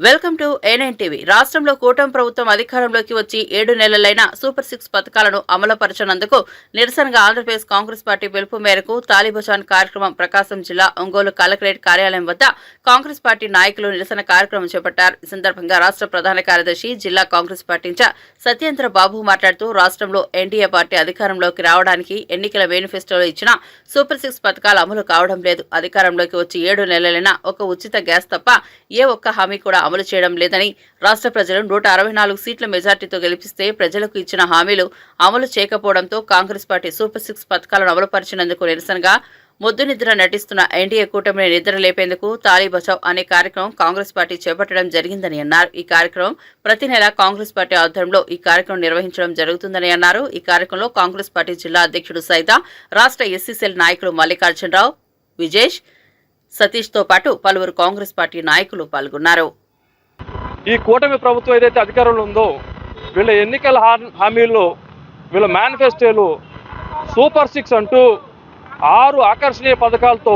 Welcome to A9 TV రాష్ట్రంలో కూటమి ప్రభుత్వం అధికారంలోకి వచ్చి ఏడు నెలలైన సూపర్ సిక్స్ పథకాలను అమలుపరచనందుకు నిరసనగా ఆంధ్రప్రదేశ్ కాంగ్రెస్ పార్టీ పిలుపు మేరకు తాలిబజాన్ కార్యక్రమం ప్రకాశం జిల్లా ఒంగోలు కలెక్టరేట్ కార్యాలయం వద్ద కాంగ్రెస్ పార్టీ నాయకులు నిరసన కార్యక్రమం చేపట్టారు. ఈ సందర్భంగా రాష్ట్ర ప్రధాన కార్యదర్శి జిల్లా కాంగ్రెస్ పార్టీ సత్యేంద్ర బాబు మాట్లాడుతూ రాష్ట్రంలో ఎన్డీఏ పార్టీ అధికారంలోకి రావడానికి ఎన్నికల మేనిఫెస్టోలో ఇచ్చిన సూపర్ సిక్స్ పథకాలు అమలు కావడం లేదు. అధికారంలోకి వచ్చి ఏడు నెలలైన ఒక ఉచిత గ్యాస్ తప్ప ఏ ఒక్క హామీ కూడా అమలు చేయడం లేదని రాష్ట్ర ప్రజలు నూట అరవై నాలుగు సీట్ల మెజార్టీతో గెలిపిస్తే ప్రజలకు ఇచ్చిన హామీలు అమలు చేయకపోవడంతో కాంగ్రెస్ పార్టీ సూపర్ సిక్స్ పథకాలను అమలుపరిచినందుకు నిరసనగా ముద్దు నిద్ర నటిస్తున్న ఎన్డీఏ కూటమిని నిద్ర లేపేందుకు తాలీ బచావ్ అనే కార్యక్రమం కాంగ్రెస్ పార్టీ చేపట్టడం జరిగిందని అన్నారు. ఈ కార్యక్రమం ప్రతి నెల కాంగ్రెస్ పార్టీ ఆధ్వర్యంలో ఈ కార్యక్రమం నిర్వహించడం జరుగుతుందని అన్నారు. ఈ కార్యక్రమంలో కాంగ్రెస్ పార్టీ జిల్లా అధ్యక్షుడు సైత రాష్ట్ర ఎస్సీసీఎల్ నాయకులు మల్లికార్జునరావు విజేష్ సతీష్తో పాటు పలువురు కాంగ్రెస్ పార్టీ నాయకులు పాల్గొన్నారు. ఈ కూటమి ప్రభుత్వం ఏదైతే అధికారంలో ఉందో వీళ్ళ ఎన్నికల హామీలు హామీల్లో వీళ్ళ మేనిఫెస్టోలు సూపర్ సిక్స్ అంటూ ఆరు ఆకర్షణీయ పథకాలతో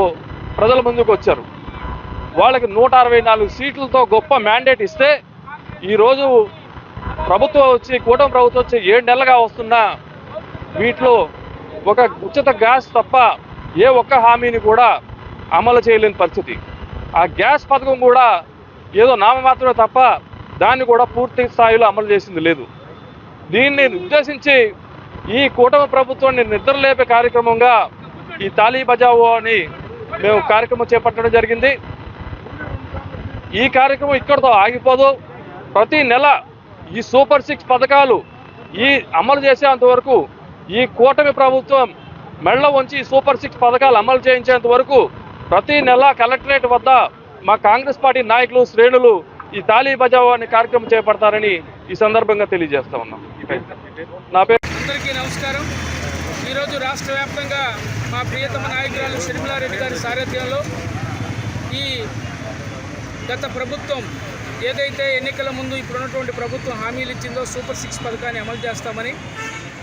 ప్రజల ముందుకు వచ్చారు. వాళ్ళకి నూట అరవై నాలుగు సీట్లతో గొప్ప మ్యాండేట్ ఇస్తే ఈరోజు ప్రభుత్వం వచ్చి కూటమి ప్రభుత్వం వచ్చి ఏడు నెలలుగా వస్తున్నా వీటిలో ఒక ఉచిత గ్యాస్ తప్ప ఏ ఒక్క హామీని కూడా అమలు చేయలేని పరిస్థితి. ఆ గ్యాస్ పథకం కూడా ఏదో నామమాత్రమే తప్ప దాన్ని కూడా పూర్తి స్థాయిలో అమలు చేసింది లేదు. దీన్ని ఉద్దేశించి ఈ కూటమి ప్రభుత్వాన్ని నిద్రలేపే కార్యక్రమంగా ఈ తాలీ బజావో అని మేము కార్యక్రమం చేపట్టడం జరిగింది. ఈ కార్యక్రమం ఇక్కడితో ఆగిపోదు. ప్రతి నెల ఈ సూపర్ సిక్స్ పథకాలు ఈ అమలు చేసేంత వరకు ఈ కూటమి ప్రభుత్వం మెళ్ళ వంచి సూపర్ సిక్స్ పథకాలు అమలు చేయించేంత వరకు ప్రతి నెల కలెక్టరేట్ వద్ద మా కాంగ్రెస్ పార్టీ నాయకులు శ్రేణులు ఈ తాలీ బజావో అనే కార్యక్రమం చేపడతారని ఈ సందర్భంగా తెలియజేస్తా ఉన్నాం. నా పేరు అందరికీ నమస్కారం. ఈరోజు రాష్ట్ర వ్యాప్తంగా మా ప్రియతమ నాయకురాలు షర్మిలారెడ్డి గారి సారథ్యంలో ఈ గత ప్రభుత్వం ఏదైతే ఎన్నికల ముందు ఇప్పుడున్నటువంటి ప్రభుత్వం హామీలు ఇచ్చిందో సూపర్ సిక్స్ పథకాన్ని అమలు చేస్తామని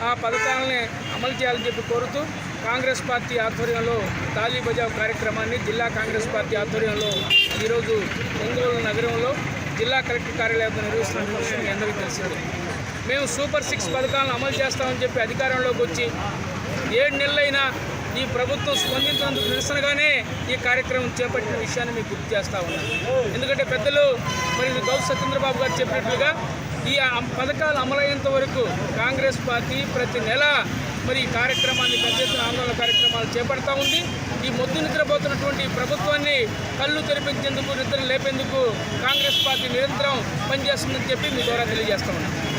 ఆ పథకాలని అమలు చేయాలని చెప్పి కోరుతూ కాంగ్రెస్ పార్టీ ఆధ్వర్యంలో తాలీ బజావ్ కార్యక్రమాన్ని జిల్లా కాంగ్రెస్ పార్టీ ఆధ్వర్యంలో ఈరోజు ఒంగోలు నగరంలో జిల్లా కలెక్టర్ కార్యాలయంలో నిర్వహిస్తున్న విషయం అందరికీ తెలిసింది. మేము సూపర్ సిక్స్ పథకాలను అమలు చేస్తామని చెప్పి అధికారంలోకి వచ్చి ఏడు నెలలైనా ఈ ప్రభుత్వం స్పందించినందుకు నిరసనగానే ఈ కార్యక్రమం చేపట్టిన విషయాన్ని మీకు గుర్తు చేస్తా ఉన్నాను. ఎందుకంటే పెద్దలు మరి గౌత్ సత్యేంద్రబాబు గారు చెప్పినట్లుగా ఈ పథకాలు అమలయ్యేంత వరకు కాంగ్రెస్ పార్టీ ప్రతి నెల మరి ఈ కార్యక్రమాన్ని పెద్ద ఎత్తున ఆందోళన కార్యక్రమాలు చేపడతా ఉంది. ఈ మొద్దు నిద్రపోతున్నటువంటి ప్రభుత్వాన్ని కళ్ళు తెరిపించేందుకు నిద్ర లేపేందుకు కాంగ్రెస్ పార్టీ నిరంతరం పనిచేస్తుందని చెప్పి మీ ద్వారా తెలియజేస్తా ఉన్నాను